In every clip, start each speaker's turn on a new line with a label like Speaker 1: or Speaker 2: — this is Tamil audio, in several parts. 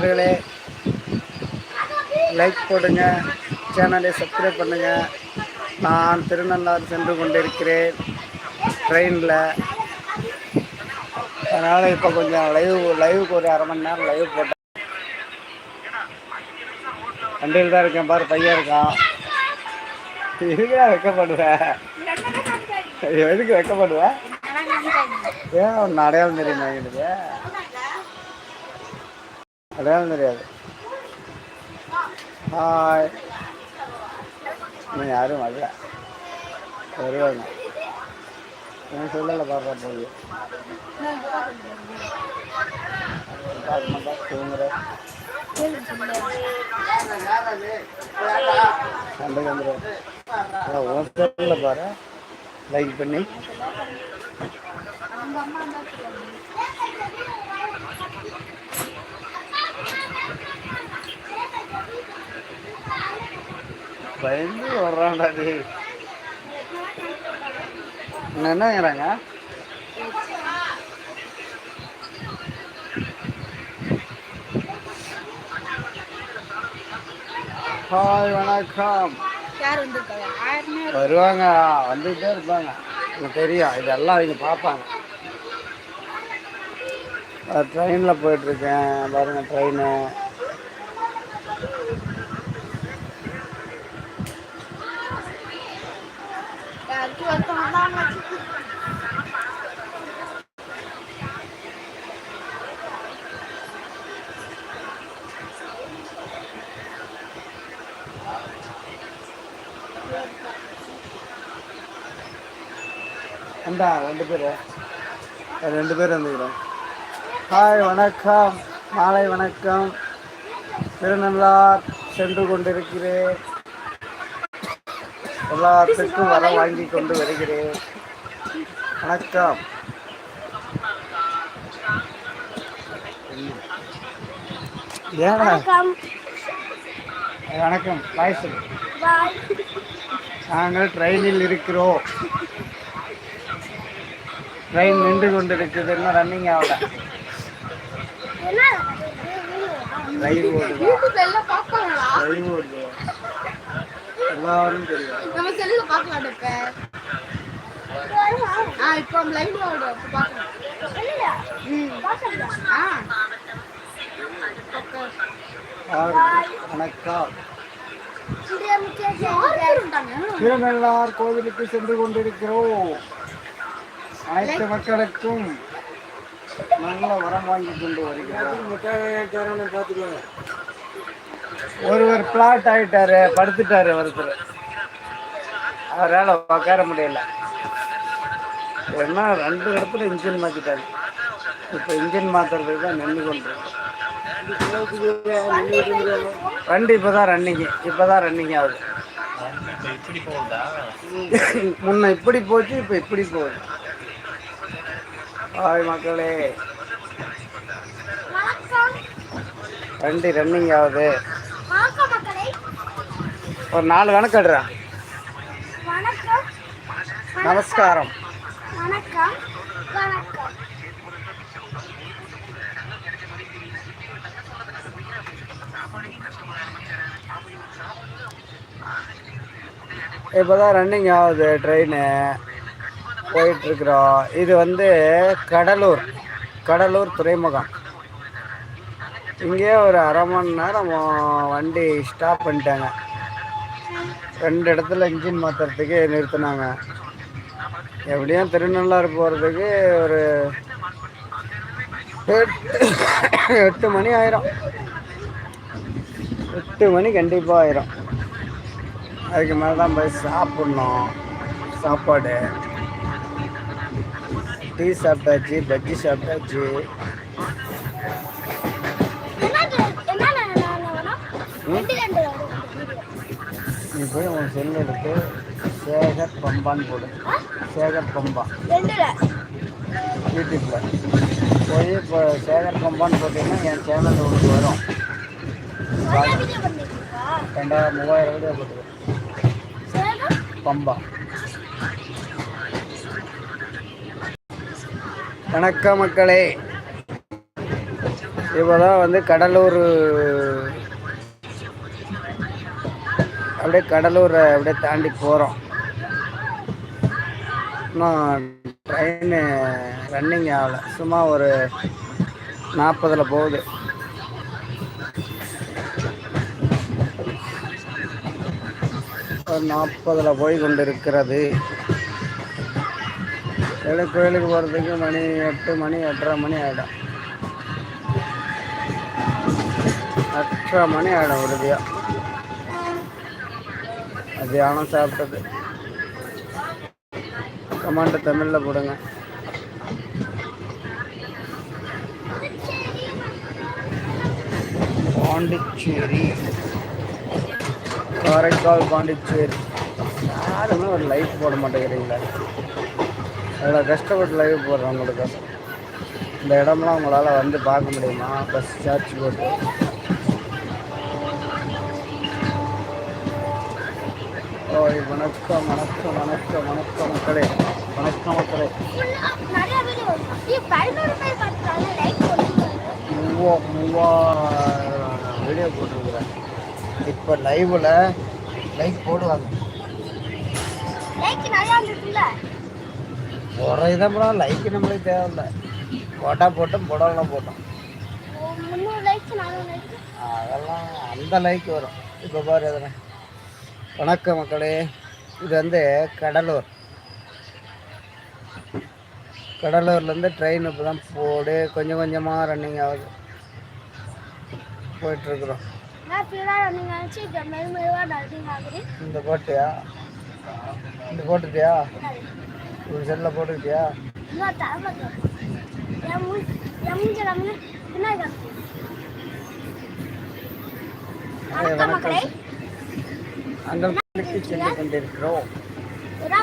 Speaker 1: அவர்களே லைக் போடுங்க சேனலை சப்ஸ்கிரைப் பண்ணுங்க. நான் திருநள்ளாறு சென்று கொண்டிருக்கிறேன் ட்ரெயினில் அதனால் இப்போ கொஞ்சம் லைவ் லைவுக்கு ஒரு அரை மணி நேரம் லைவ் போட்டேன். வண்டியில் தான் இருக்கேன் பாரு பையன் இருக்கான். இதுக்கா வைக்கப்படுவேன் எதுக்கு வைக்கப்படுவேன் ஏன் ஒன்று அடையாளம் தெரியுமா எங்களுக்கு அடையாளம் தெரியாது. ஹாய் இன்னும் யாரும் வரல. வருவாங்க. நான் சொல்லலை பாப்பா போய். பார்க்க மாட்டேன் தூங்குறேன் உன் பாரு. லைக் பண்ணி. பயந்து வர்றான்டா இன்னும் என்னங்கிறாங்க ஹாய் வணக்கம். வருவாங்க வந்துகிட்டே இருப்பாங்க. எனக்கு தெரியும் இதெல்லாம் அவங்க பார்ப்பாங்க. ட்ரெயினில் போயிட்டுருக்கேன் பாருங்க ட்ரெயின் அண்டா ரெண்டு பேர். ரெண்டு பேர் வந்துக்கிறோம். ஹாய் வணக்கம். மாலை வணக்கம். திருநள்ளார் சென்று கொண்டிருக்கிறேன். எல்லாத்துக்கும் வர வாங்கி கொண்டு வருகிறேன். வணக்கம். ஏன்னா
Speaker 2: வணக்கம்.
Speaker 1: பாய் நாங்கள் ட்ரெயினில் இருக்கிறோம். ட்ரெயின் நின்று கொண்டிருக்குது இன்னும் ரன்னிங் ஆகல. ஓடுது? ஓடுது? எல்லாரும் தெரியும்.
Speaker 2: நம்ம செல்லுல பார்க்க மாட்டேன் ஆ இப்போ நம்ம லைவ் ஓடும் அப்போ பார்க்கலாம். ம். ஆ.
Speaker 1: ஹாய் வணக்கம் திருநள்ளார் கோவிலுக்கு சென்று கொண்டிருக்கிறோம். அனைத்து மக்களுக்கும் நல்ல வரம் வாங்கி கொண்டு வருகிறார். ஒருவர் பிளாட் ஆயிட்டாரு படுத்துட்டாரு ஒருத்தர். அவரால் உட்கார முடியல. ஏன்னா ரெண்டு இடத்துல இன்ஜின் மாற்றிட்டாரு இப்போ இன்ஜின் மாற்றுறதுக்கு தான் நின்று கொண்டு வண்டி இப்போ தான் ரன்னிங்கு இப்போ தான் ரன்னிங் ஆகுது. முன்ன இப்படி போச்சு இப்போ இப்படி போகுது. ஹாய் மக்களே. வண்டி ரன்னிங் ஆகுது. ஒரு நாலு கணக்கிடுறேன்
Speaker 2: வணக்கம்.
Speaker 1: நமஸ்காரம்.
Speaker 2: வணக்கம். வணக்கம்.
Speaker 1: இப்போ தான் ரன்னிங் ஆகுது ட்ரெயின் போயிட்டுருக்குறோம். இது வந்து கடலூர் கடலூர் துறைமுகம். இங்கே ஒரு அரை மணி நேரம் வண்டி ஸ்டாப் பண்ணிட்டாங்க. ரெண்டு இடத்துல இன்ஜின் மாற்றுறதுக்கு நிறுத்தினாங்க. எப்படியும் திருநள்ளாறு போகிறதுக்கு ஒரு எட்டு எட்டு மணி ஆயிரும். எட்டு மணி கண்டிப்பாக ஆயிரும். அதுக்கு மேலே தான் போய் சாப்பிட்ணும். சாப்பாடு. டீ சாப்பிட்டாச்சு பஜ்ஜி சாப்பிட்டாச்சு? நீ போய் உன் செல் எடுத்து சேகர் பம்பான்னு போடு. சேகர் பம்பா. யூடியூப்பில் போய் இப்போ சேகர் பம்பான்னு போட்டிங்கன்னா என் சேனல் உங்களுக்கு வரும். ரெண்டாயிரம் மூவாயிரம் வீடியோ போட்டுருக்கேன் பம்பா. வணக்க மக்களே. இப்போ தான் வந்து கடலூர் அப்படியே கடலூரை அப்படியே தாண்டி போகிறோம் இன்னும் ட்ரெயின் ரன்னிங் ஆகலை. சும்மா ஒரு நாற்பதில் போகுது. ஒரு நாற்பதில் போய் கொண்டு இருக்கிறது கோயிலுக்கு போகிறதுக்கு மணி எட்டு மணி எட்டரை மணி ஆகிடும் எட்டரை மணி ஆகிடும் உறுதியாக மத்தியானம் சாப்பிட்டது. கமாண்டு தமிழில் போடுங்க. பாண்டிச்சேரி. காரைக்கால் பாண்டிச்சேரி. யாருமே ஒரு லைஃப் போட மாட்டேங்கிறீங்களா. எவ்வளோ கஷ்டப்பட்டு லைவ் போடுறோம் உங்களுக்கு இந்த இடம்லாம் உங்களால் வந்து பார்க்க முடியுமா? பஸ் சார்ஜ் போட்டு. ஓய் வணக்கம் வணக்கம் வணக்கம் வணக்கம் மக்களே. வணக்கம் மக்களே. மூவா மூவா வீடியோ போட்டிருக்கிறேன். இப்போ லைவில் லைக் போடுவாங்க.
Speaker 2: லைக் நிறையா இருந்துச்சுல்ல
Speaker 1: இதை போடலாம் லைக் நம்மளுக்கு தேவையில்லை. போட்டால் போட்டோம் போடலாம் போட்டோம். அதெல்லாம் அந்த லைக் வரும். இப்போ பாரு எதுனா. வணக்கம் மக்களே. இது வந்து கடலூர். கடலூர்லேருந்து ட்ரெயின் இப்போ தான் போடு. கொஞ்சம் கொஞ்சமாக ரன்னிங் ஆகுது. போயிட்டுருக்குறோம். இந்த போட்டியா? இந்த போட்டுட்டியா? ஒரு செல்லில் போட்டுக்கிட்டியா? அங்கே சென்று கொண்டிருக்கிறோம்.
Speaker 2: என்ன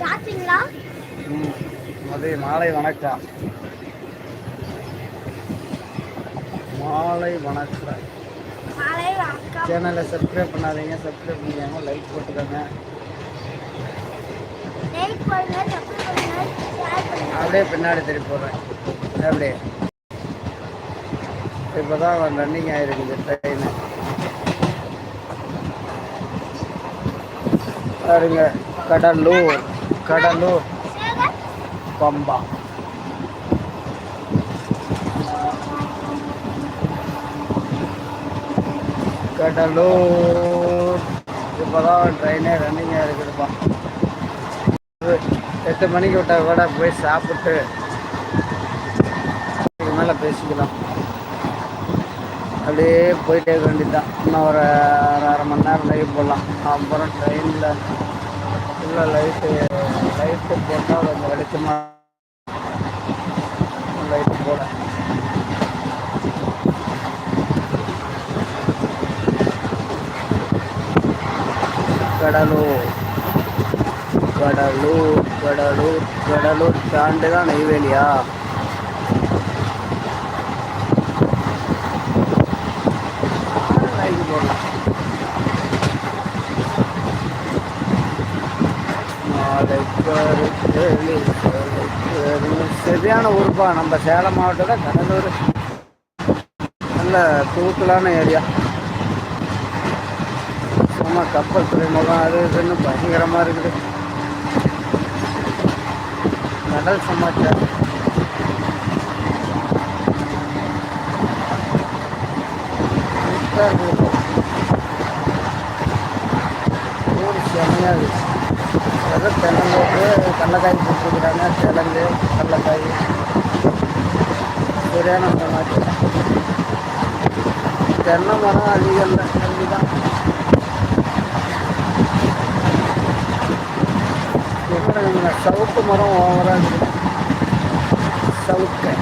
Speaker 2: சாப்பிட்டீங்களா?
Speaker 1: ம் அது மாலை வணக்கம். மாலை வணக்கம்.
Speaker 2: மாலை வணக்கம்.
Speaker 1: சேனலை சப்ஸ்கிரைப் பண்ணாதீங்க. சப்ஸ்கிரைப் பண்ணிக்காம லைக் போட்டுக்கோங்க
Speaker 2: லைக் பண்ணுங்க சப்ஸ்கிரைப் பண்ணுங்க ஷேர் பண்ணுங்க
Speaker 1: அப்படியே பின்னாடி திருப்பி போடுறேன். அப்படியே. இப்போ தான் ரன்னிங் ஆகிருக்குது ட்ரெயின் பாருங்க கடலூர் கடலூர். பம்பா. கடலூர். இப்போ தான் ட்ரெயினே ரன்னிங்காக இருக்குதுப்பா எட்டு மணிக்கு விட்டால் கூட போய் சாப்பிட்டு இதுக்கு மேலே பேசிக்கலாம். அப்படியே போயிட்டே இருக்க வேண்டியதுதான். இன்னும் ஒரு அரை அரை மணி நேரம் லைவ் போடலாம். அப்புறம் ட்ரெயினில் ஃபுல்லாக லைட்டு லைட்டு போட்டால் கொஞ்சம் வெளிச்சமாக லைட்டு போட. கடலூர். கடலூர் கடலூர் கடலூர் தாண்டி தான் நெய்வேலியா சரியான ஊருப்பா. நம்ம சேலம் மாவட்டத்தில் கடலூர். நல்ல தூக்கலான ஏரியா. சும்மா கப்பல் துறைமுகம் அது இதுன்னு பயங்கரமாக இருக்குது. கடல் சமாச்சாரம் இருக்குது. ஊர் செம்மையாக இருக்குது ஏதோ கடலக்காய் கொடுத்துருக்குறாங்க தெலுங்கு கடலக்காய். சரியான சமாச்சாரம் தென்னை மரம் அதிகம் இல்லை. தான் எங்க சவுக்கு மரம் ஓவராக இருக்குது சவுக்கு.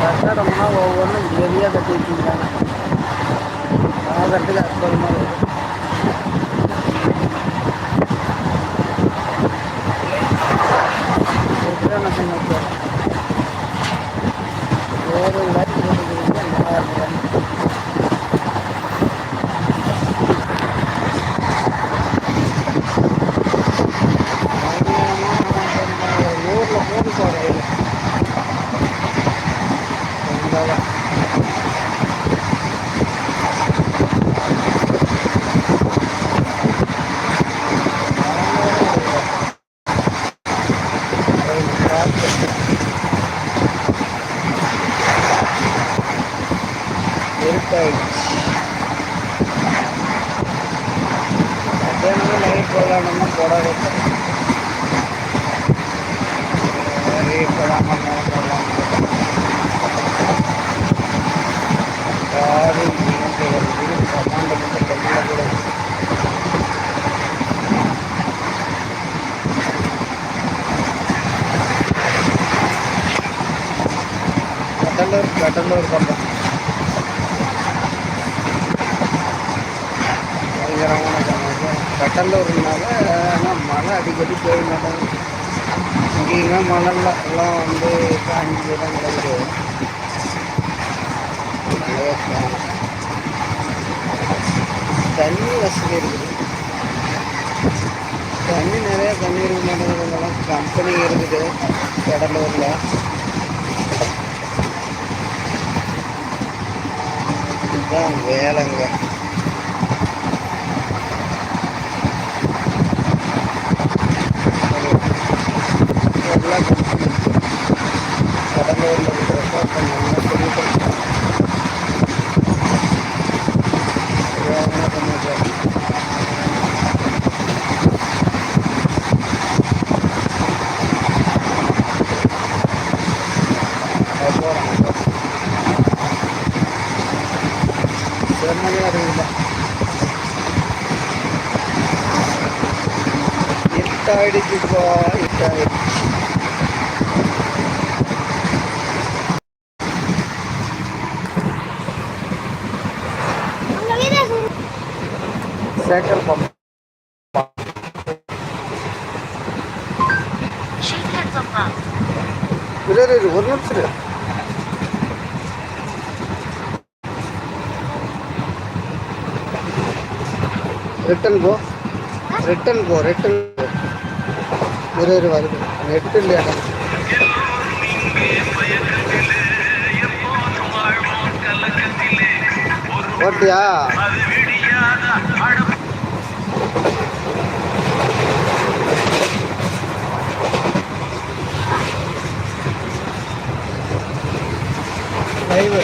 Speaker 1: கட்டடம்னா ஒவ்வொன்றும் ஏரியா கட்டி வச்சுருக்காங்க. பார்க்கறதுக்கு அற்புதமாக இருக்குது சரியான சமாச்சாரம் ஒரு லைட் போட்டுக்கிறீங்க நல்லா இருக்கிறாங்க போகிறேன் இருட்டாயிடுச்சு மத்தியானமே நைட் போடலாம்னா போடாத. போடாமல் யாரும் கடலூர் கடலூர் பக்கம் பயங்கரமான சமாச்சாரம் கடலூர்னால ஆனால் மழை அடிக்கடி பெய்ய மாட்டாங்க இங்கேயுமே மழை எல்லாம் வந்து காஞ்சி தான் கிடக்குது தண்ணி வசதி இருக்குது. தண்ணி நிறையா தண்ணி இருக்க மாட்டேங்குதுலாம் கம்பெனி இருக்குது கடலூரில். இதுதான் வேலைங்க. ನಾಡಿಗೆ ಇದ್ದಾರೆ ಸೈಕಲ್ ಪಂಪ್
Speaker 2: ಇಲ್ಲೇ ರೀ
Speaker 1: ಒಂದು ನಿಮಿಷ ರೀ return go return go return go போ ரிட்டன் வருது எட்டு இல்லையா? ஓட்டியா? லைவ்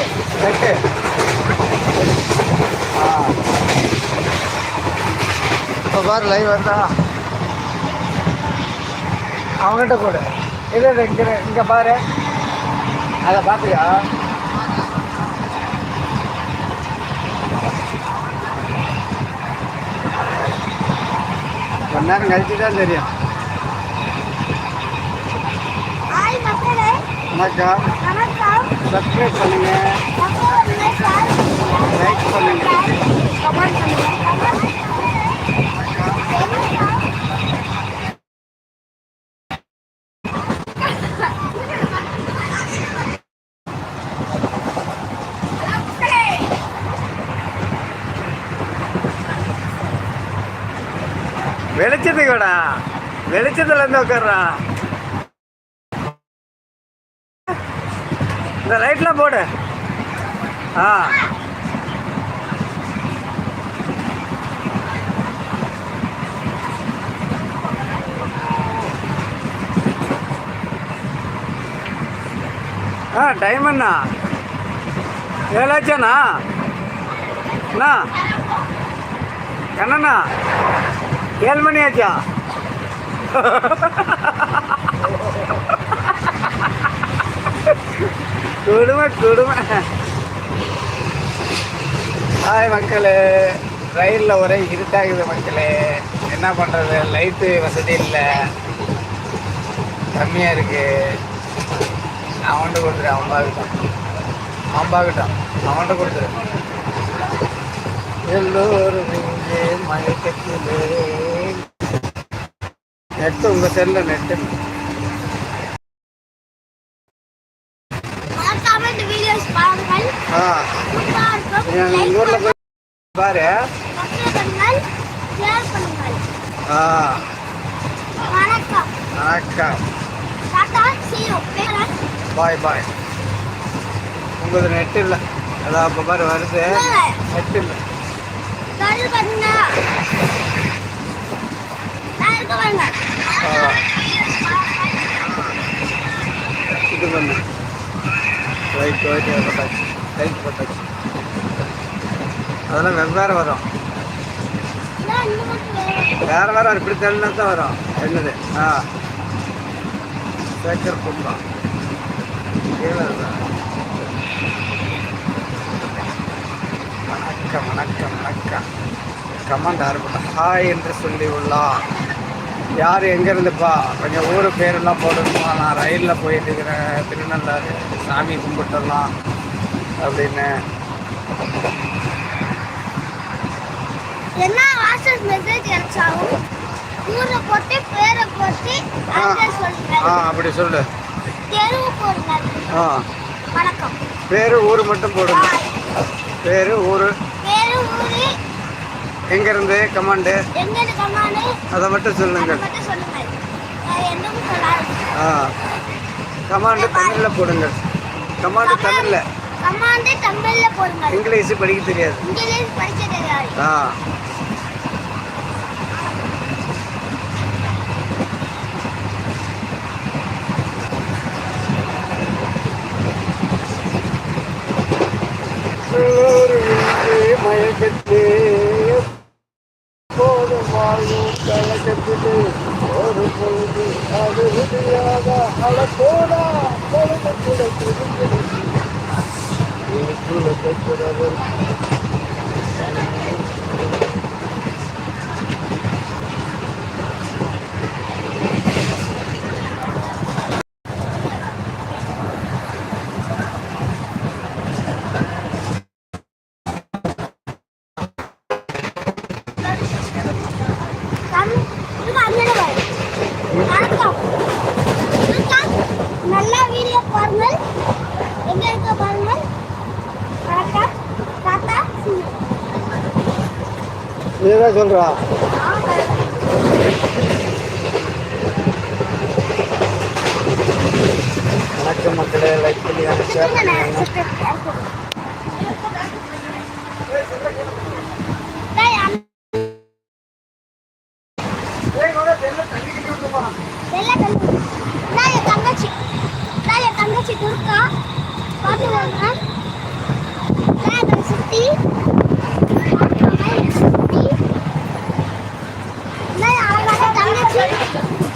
Speaker 1: இப்போ பாரு லைவ் வருதா? அவங்ககிட்ட கொடு. இல்லை இங்கே இங்கே பாரு. அதை பார்த்தியா கொஞ்ச நேரம் கழிச்சு தான் தெரியும் வணக்கம். சப்ஸ்கிரைப் பண்ணுங்க. லைக் பண்ணுங்க.
Speaker 2: கமெண்ட்
Speaker 1: வெளிச்சத்துல இருந்து உட்கார்றா. இந்த லைட்லாம் போடு. ஆ. ஆ டைம் என்ன ஏழாச்சாண்ணா? அண்ணா. என்னண்ணா? ஏழு மணி ஆச்சா? கொடுமை கொடுமை. ஹாய் மக்களே. ரயிலில் ஒரே இருட்டாகுது மக்களே. என்ன பண்ணுறது லைட்டு வசதி இல்லை. கம்மியாக இருக்கு. அவன்கிட்ட கொடுத்துரு அவன் பார்க்கட்டும் அவன் பார்க்கட்டும் அவன்கிட்ட கொடுத்துரு. எல்லோரும் இங்கே மயக்கத்திலே நெட்டு உங்கள் செல்லில் நெட்டு.
Speaker 2: லைக்
Speaker 1: ஊரில் போய் பாரு.
Speaker 2: வணக்கம்.
Speaker 1: வணக்கம். பாய் பாய். உங்களது நெட் இல்லை. அதான் அப்போ பாரு வருது. நெட் இல்லை. இது பண்ணு ரைட் ரைட் போட்டாச்சு ரைட் போட்டாச்சு அதெல்லாம் வெவ்வேறு வரும்.
Speaker 2: நான் வேற.
Speaker 1: வேறு வேறு இப்படி தெரியல தான் வரும். என்னது? ஆ. சேக்கர் பூங்கா கீழே இருக்கா? வணக்கம் வணக்கம் வணக்கம். கமாண்ட் ஆரம்பிட்ட ஹாய் என்று சொல்லி உள்ளார் யார் எங்கேருந்துப்பா? கொஞ்சம் ஊர் பேரெல்லாம் போடணுமா? நான் ரயிலில் போயிட்டு இருக்கிறேன். திருநள்ளாறு. சாமி கும்பிட்டுடலாம் அப்படின்னு.
Speaker 2: என்ன வாட்ஸ்அப் மெசேஜ் கிடைச்சாலும் ஊரை போட்டு பேரை போட்டு
Speaker 1: ஆ அப்படி சொல்லு.
Speaker 2: தெருவு போடுங்க.
Speaker 1: ஆ.
Speaker 2: வணக்கம்.
Speaker 1: பேர் ஊர் மட்டும் போடுங்க. பேரு ஊரு. எங்கேருந்து கமாண்டு? அதை மட்டும் சொல்லுங்க
Speaker 2: அதை மட்டும் சொல்லுங்க வேற எதுவும் சொல்லாது
Speaker 1: ஆ. கமாண்டு தமிழில் போடுங்க கமாண்டு தமிழில்.
Speaker 2: கமாண்டு தமிழ்ல
Speaker 1: இங்கிலீஷ் படிக்க தெரியாது.
Speaker 2: இங்கிலீஷ் படிக்க தெரியாது.
Speaker 1: ஆ மயக்கத்தே போதும் வாழும் கலக்கத்திலே ஒரு பொழுது அது விடியாத அழகோடா பொழுது கூட திரும்பிடும் எனக்குள்ள கட்டுறவர்
Speaker 2: தமிழ் இது அண்ணன் பாரு வணக்கம் வணக்கம் நல்லா வீடியோ பாருங்கள் எங்க இருக்க பாருங்கள் வணக்கம் தாத்தா
Speaker 1: இதுதான் சொல்றா. வணக்கம் மக்களே லைக் பண்ணி
Speaker 3: அனுப்பிச்சா. Thank you.